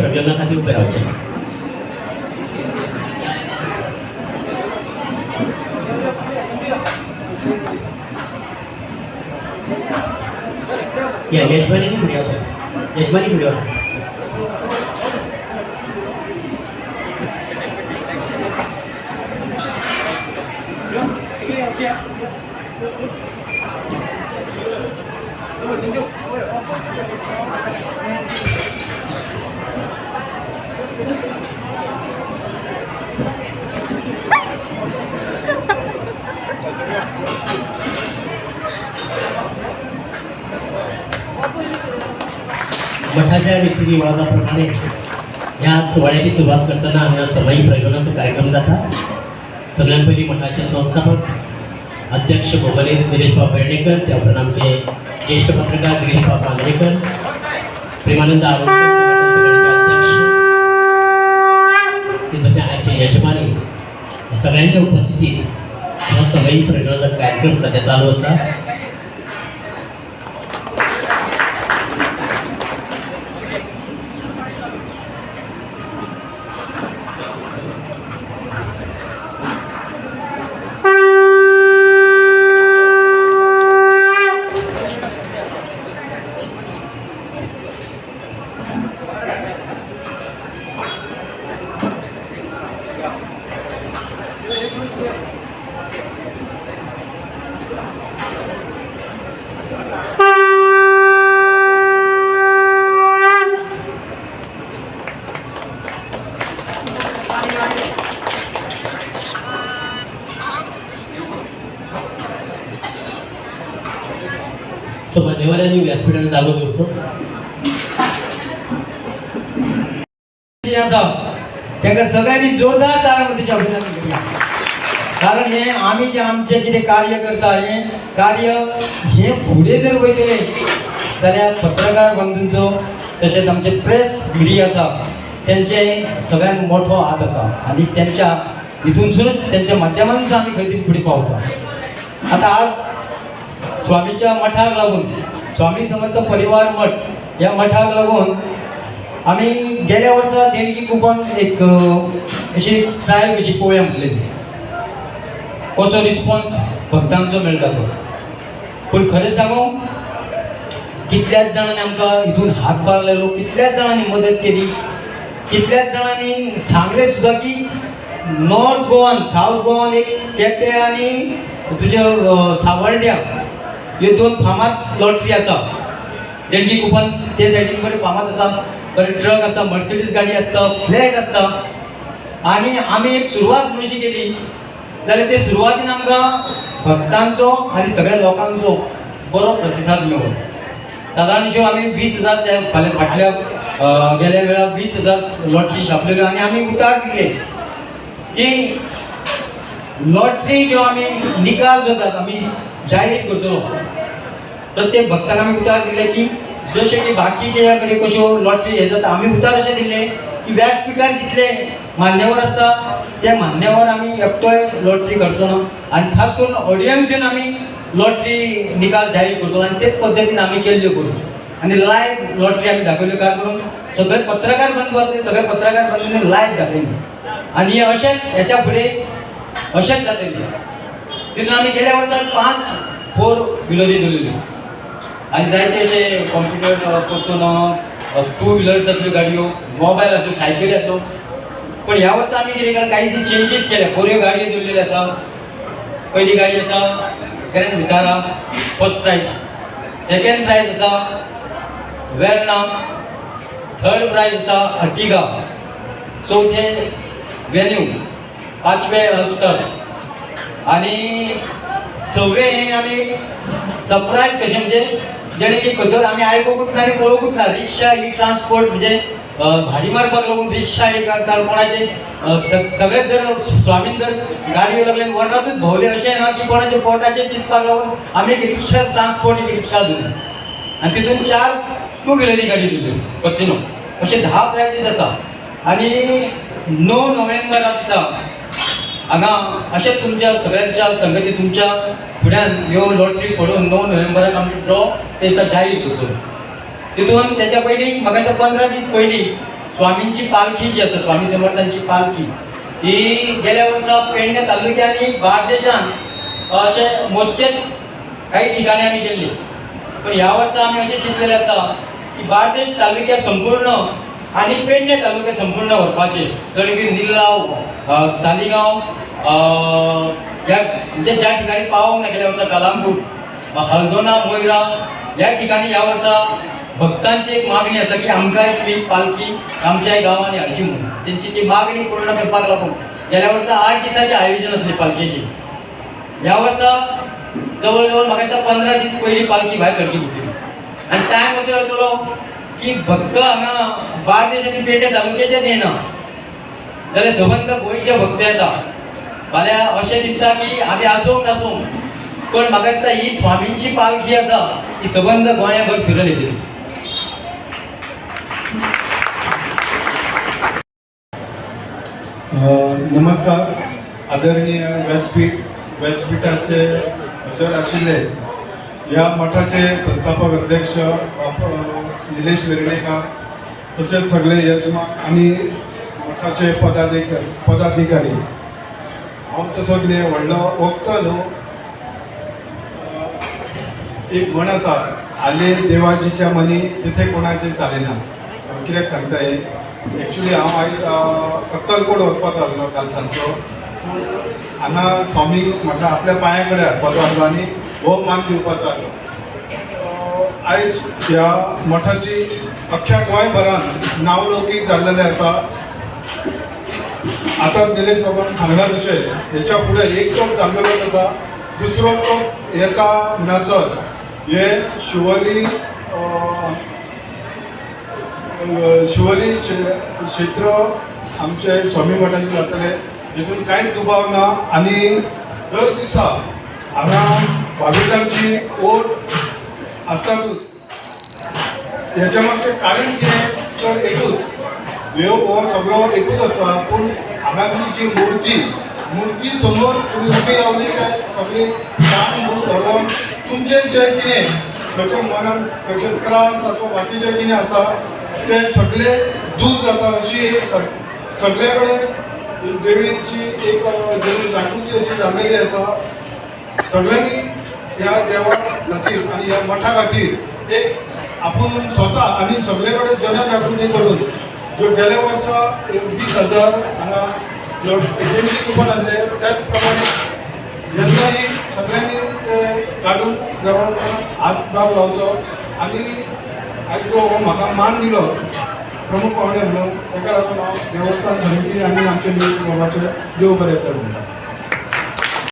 प्रज्वलना खातीर उबे रावचे या यजमानी फुडें वचा यजमानी फुडें वचा मठाच्या रीतिरिवाजाप्रमाणे ह्या सोहळ्याची सुरुवात करताना हांगा समाई प्रयोजनाचा कार्यक्रम जाता सगळ्यात पयलीं मठाचे संस्थापक अध्यक्ष भोगलेश गिरीशबा पेडणेकर त्या आमचे ज्येष्ठ पत्रकार गिरीशबा पांगरेकर प्रेमानंद आरोग्य यजमानी सगळ्यांच्या उपस्थितीत ह्या समाई प्रयोजनाचा कार्यक्रम सध्या चालू आसा सो मान्यवरांनी व्यासपीठार जागो घेवचो जे आसा तांकां सगळ्यांनी जोरदार ताळ्यामध्ये अभिनंदन करूया कारण हे आमी जे आमचे कितें कार्य करता हे कार्य हे फुडें जर वयतले जाल्यार पत्रकार बंधूंचो तशेंच आमचे प्रेस मिडिया आसा तेंचे सगळ्यांत मोठो हात आसा आनी तेंच्या हितूनसूनच तेंच्या माध्यमांसून आमी खंय तरी फुडें पावता आतां आज स्वामीच्या मठाक लागून स्वामी समर्थ परिवार मठ ह्या मठाक लागून आमी गेल्या वर्सा देणगी कुपन एक अशी ट्रायल कशी पळोवया म्हटलेली कसो रिस्पॉन्स भक्तांचो मेळटा तो पूण खरें सांगू कितल्याच जाणांनी आमकां हितून हात लायलो कितल्याच जाणांनी मदत केली. कितल्याच जाणांनी सांगलें सुद्दां की नॉर्थ गोवान सावथ गोवान एक केपें आनी तुजे अ, सावड्ड्या ह्यो दोन फामाद लॉटरी आसा देणगी कुपन ते सायडीन बरें फामाद आसा बरें ट्रक आसा मर्सिडीज गाडी आसता फ्लॅट आसता आनी आमी एक सुरवात म्हणशी केली. जाल्यार ते सुरवातीन आमकां भक्तांचो आनी सगळ्या लोकांचो बरो प्रतिसाद मेळ्ळो सादारणश्यो आमी वीस हजार त्या फाल्यां फाटल्या. गेल्या वेळार वीस हजार लॉटरी छापलेल्यो आनी आमी उतार दिले. की लॉटरी ज्यो आमी निकाल जो जाता आमी जाहीर करतलो प्रत्येक भक्तांना आमी उतार दिले की जशे की बाकीच्या कडेन कश्यो लॉटरी हे जाता आमी उतार अशें दिले की व्यासपीठार जितले मान्यवर आसता ते मान्यवर आमी एकटोय लॉटरी करचो ना. आनी खास करून ऑडियन्सीन आमी लॉटरी निकाल जाहीर करचो आनी तेच पद्दतीन आमी केल्ल्यो करून आनी लाईव्ह लॉटरी आमी दाखवली. काय करून सगळे पत्रकार बंधू वाचले सगळे पत्रकार बंधूंनी लाईव्ह दाखवली. आनी हे अशेंच हेच्या फुडें अशेंच जातलें. तितून आमी गेल्या वर्साक पांच फोर व्हिलरी दिलेली आनी जायते असे कॉम्प्युटर परतून टू व्हिलर्स गाडयो मोबायल जातल्यो सायकली जातल्यो पण ह्या वर्सा आमी कितें केलां कांयशी चेंजीस केल्या. बऱ्यो गाडयो दवरलेल्यो आसा पयली गाडी आसा grand vitara first prize second prize आसा वेर्ना थर्ड प्रायज आसा चौथे वेन्यू पाचवे हस्टर आनी सगळे हे आमी सरप्राईज कशें म्हणजे जेणे की खंयसर आमी आयकूंकूच ना आनी पळोवंकूच ना रिक्षा ही ट्रान्सपोर्ट म्हणजे भाडी मारपाक लागून रिक्षा ही करता कोणाचे सगळे सगळेच जर स्वामीन जर गाडयो लागले आनी भोंवले. भोवले अशें ना की कोणाचे पोटाचेर चिंतपाक लागून आमी एक रिक्षा ट्रान्सपोर्ट एक रिक्षा दिली आनी तितून चार टू व्हिलरी गाडी दिली कसिनो. अशे धा प्रायसीस आसा आनी णव नोव्हेंबर हांगा अशेंच तुमच्या सगळ्यांच्या संगती तुमच्या फुड्यान ह्यो लॉटरी फोडून णव नोव्हेंबराक आमी ड्रॉ ते दिसा जाहीर करतलो तितून त्याच्या पयलीं म्हाका दिसता पंदरा दीस पयलीं स्वामींची पालखी जी आसा स्वामी समर्थांची पालखी ही गेल्या वर्सा पेडणे तालुक्यांनी बार्देशांत अशें मोजकेच काही ठिकाणी आमी गेल्ली. पण ह्या वर्सा आमी अशें चिंतलेलें आसा की बार्देश तालुक्या संपूर्ण आनी पेडणे तालुक्या संपूर्ण व्हरपाचे तळगीर निल्लाव अ, सालिगांव ह्या म्हणजे ज्या ठिकाणी पावोंक ना गेल्या वर्सा कलांगूट हल्दोना मोयरा ह्या ठिकाणी ह्या वर्सा भक्तांची एक मागणी आसा की आमकां एक पालखी आमच्या गांवांनी हाडची म्हणून. तेंची ती मागणी पूर्ण करपाक लागून गेल्या वर्सा आठ दिसांचे आयोजन असले पालखेचे. ह्या वर्सा जवळ जवळ म्हाका दिसता पंदरा दीस पयलीं पालखी भायर करची पडली आनी टायम असो येतलो की भक्त हांगा बार्देशांनी पेटे पेडणे तालुक्याचेच येना जाल्यार सबंद गोंयचे भक्त येता फाल्यां अशें दिसता की आमी आसूंक नासूंक पण म्हाका दिसता ही स्वामींची पालखी आसा ही सबंद गोंयाभर फिरल येतली नमस्कार. आदरणीय व्यासपीठ व्यासपीठाचे हजर आशिल्ले ह्या मठाचे संस्थापक अध्यक्ष निलेश वेर्णेकार तसेच सगळे यजमान आणि मठाचे पदाधिकारी पदाधिकारी. हांव तसो व्हडलो वक्ता न्हू एक म्हण आसा आले देवाजीच्या मनी तिथे कोणाचे चालेना. कित्याक सांगता हे? एक्चुली हांव आयज अक्कलकोट वचपाचो आसलो काल सांजचो हांगा स्वामी म्हणटा आपल्या पांया कडेन हाडपाचो आसलो आनी हो मान दिवपाचो आसलो आयज ह्या मठाची अख्ख्या गोंयभरान नावलौकीक जाल्लेलें आसा आतां निलेश बाबान सांगला तशें हेच्या फुडें एक टोप जाल्लेलोच आसा दुसरो टोप येता नजर. हे शिवोली शिवोली क्षेत्र आमचे स्वामी मठाचे जातले हितून कांयच दुबाव ना आनी दर दिसा हांगा भाविकांची ओट आसतातूच याच्यामागचे कारण कितें तर एकूच. देव हो सगळो एकूच आसा पूण हांगातली जी मुर्ती मुर्ती समोर तुमी उबी रावली काय सगळी काम म्हणून धरून तुमचें जें कितें खंयच्या मनान खंयचे त्रास अथवा बाकीचें कितें आसा ते सगळे दूर जाता अशी एक सग- सगळे कडेन देवीची एक जागृती अशी जाल्लेली आसा सगळ्यांनी ह्या देवा खातीर आनी ह्या मठा खातीर एक आपूण स्वता आनी सगळे कडेन जनजागृती करून जो गेल्या वर्सा एक वीस हजार हांगा देणगी कुपन आसले त्याच प्रमाणे यंदाही सगळ्यांनी ते काडून जवळ हातभार लावचो आनी आयज जो हो म्हाका मान दिलो. प्रमुख पावणे म्हणून ताका लागून हांव देवस्थान समिती आनी आमचे निलेश बाबाचे देव बरें कर म्हणटा